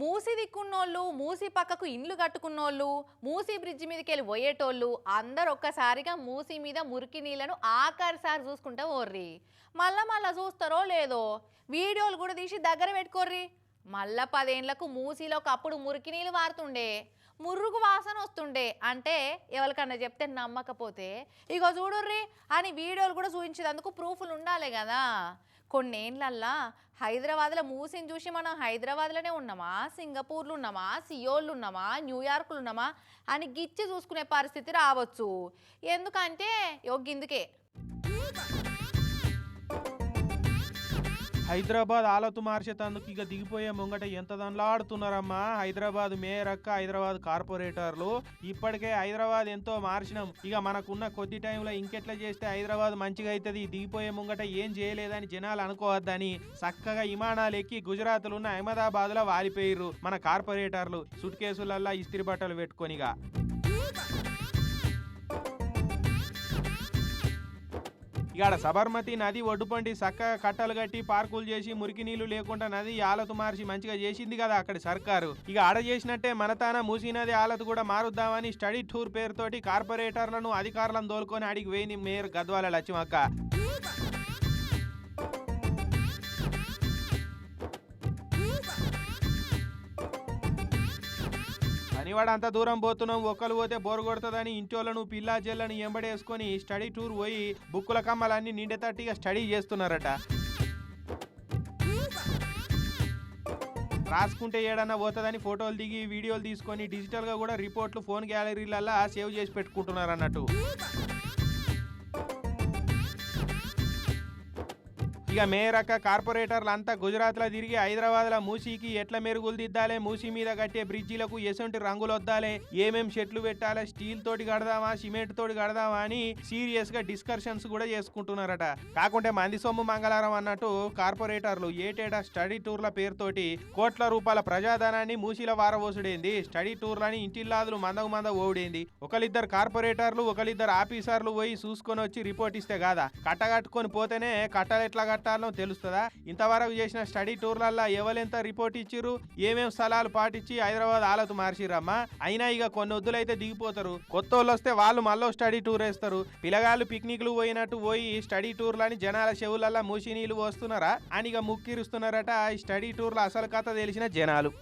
మూసి దిక్కున్నోళ్ళు మూసి పక్కకు ఇండ్లు కట్టుకున్నోళ్ళు మూసి బ్రిడ్జి మీదకి వెళ్ళి పోయేటోళ్ళు అందరు ఒక్కసారిగా మూసి మీద మురికి నీళ్ళను ఆఖరిసారి చూసుకుంటా ఓర్రి. మళ్ళా మళ్ళా చూస్తారో లేదో? వీడియోలు కూడా తీసి దగ్గర పెట్టుకోర్రి. మళ్ళా పదేండ్లకు మూసిలో ఒకప్పుడు మురికి నీళ్ళు వారుతుండే మురుగు వాసన వస్తుండే. అంటే ఎవరికన్నా చెప్తే నమ్మకపోతే ఇగో చూడుర్రి అని వీడియోలు కూడా చూపించేందుకు ప్రూఫ్లు ఉండాలి కదా. కొన్నేళ్ళల్లా హైదరాబాద్లో మూసిని చూసి మనం హైదరాబాద్లోనే ఉన్నామా? సింగపూర్లు ఉన్నామా? సియోళ్ళు ఉన్నామా? న్యూయార్క్లు ఉన్నామా? అని గిచ్చి చూసుకునే పరిస్థితి రావచ్చు. ఎందుకంటే యోగ్యందుకే హైదరాబాద్ ఆలతు మార్చేతందుకు ఇక దిగిపోయే ముంగట ఎంత దండ్లాడుతున్నారమ్మా హైదరాబాద్ మేయర్ అక్క హైదరాబాద్ కార్పొరేటర్లు. ఇప్పటికే హైదరాబాద్ ఎంతో మార్చినాం. ఇక మనకున్న కొద్ది టైంలో ఇంకెట్లా చేస్తే హైదరాబాద్ మంచిగా అవుతుంది దిగిపోయే ముంగట ఏం చేయలేదని జనాలు అనుకోవద్దని చక్కగా విమానాలు ఎక్కి గుజరాత్లో ఉన్న అహ్మదాబాద్లో వాలిపోయిర్రు మన కార్పొరేటర్లు. సుట్ కేసులల్లా ఇస్త్రీ బట్టలు పెట్టుకొనిగా ఇక్కడ సబర్మతి నది ఒడ్డుపండి చక్కగా కట్టలు కట్టి పార్కులు చేసి మురికి నీళ్ళు లేకుండా నది ఆలతు మార్చి మంచిగా చేసింది కదా అక్కడ సర్కారు. ఇక ఆడ చేసినట్టే మన తాన మూసీ నది ఆలతు కూడా మారుద్దామని స్టడీ టూర్ పేరుతోటి కార్పొరేటర్లను అధికారులను దోలుకొని అడిగి వేయింది మేయర్ గద్వాల లక్ష్మక్క. పనివాడు అంత దూరం పోతున్నాం ఒక్కరు పోతే బోర్ కొడుతుందని ఇంటోళ్ళను పిల్లా జల్లను ఎంబడేసుకొని స్టడీ టూర్ పోయి బుక్కుల కమ్మలన్నీ నిండేతట్టిగా స్టడీ చేస్తున్నారట. రాసుకుంటే ఏడన్నా పోతుందని ఫోటోలు దిగి వీడియోలు తీసుకొని డిజిటల్గా కూడా రిపోర్ట్లు ఫోన్ గ్యాలరీలల్లా సేవ్ చేసి పెట్టుకుంటున్నారు అన్నట్టు ఇక మేరక్క కార్పొరేటర్లు అంతా గుజరాత్లో తిరిగి హైదరాబాద్లో మూసీకి ఎట్ల మెరుగులు దిద్దాలే మూసీ మీద కట్టే బ్రిడ్జిలకు ఎసంటి రంగులు వద్దాలే ఏమేం షెట్లు పెట్టాలి? స్టీల్ తోటి కడదామా? సిమెంట్ తోటి కడదామా అని సీరియస్గా డిస్కషన్స్ కూడా చేసుకుంటున్నారట. కాకుంటే మంది సొమ్ము మంగళవారం అన్నట్టు కార్పొరేటర్లు ఏటేటా స్టడీ టూర్ల పేరుతోటి కోట్ల రూపాయల ప్రజాధనాన్ని మూసీల వారవోసుడేంది. స్టడీ టూర్లని ఇంటిల్లాదులు మందకు మంద ఓడేంది. ఒకరిద్దరు కార్పొరేటర్లు ఒకరిద్దరు ఆఫీసర్లు పోయి చూసుకొని వచ్చి రిపోర్ట్ ఇస్తే కాదా కట్టగట్టుకొని పోతేనే కట్టలు ఎట్లా కట్టాలో తెలుస్తుందా? ఇంతవరకు చేసిన స్టడీ టూర్లల్లో ఎవరెంత రిపోర్ట్ ఇచ్చిర్రు? ఏమేం స్థలాలు పాటించి హైదరాబాద్ ఆలతు మార్చిరమ్మా అయినా ఇక కొన్ని వద్దులైతే దిగిపోతారు. కొత్త వాళ్ళు వస్తే వాళ్ళు మళ్ళీ స్టడీ టూర్ వేస్తారు పిల్లగాళ్ళు పిక్నిక్లు పోయినట్టు పోయి స్టడీ టూర్లని జనాల చెవులల్లా మూసి నీళ్ళు పోస్తున్నారా? అని ఇక ముక్కిరుస్తున్నారట ఈ స్టడీ టూర్ల అసలు కథ తెలిసిన జనాలు.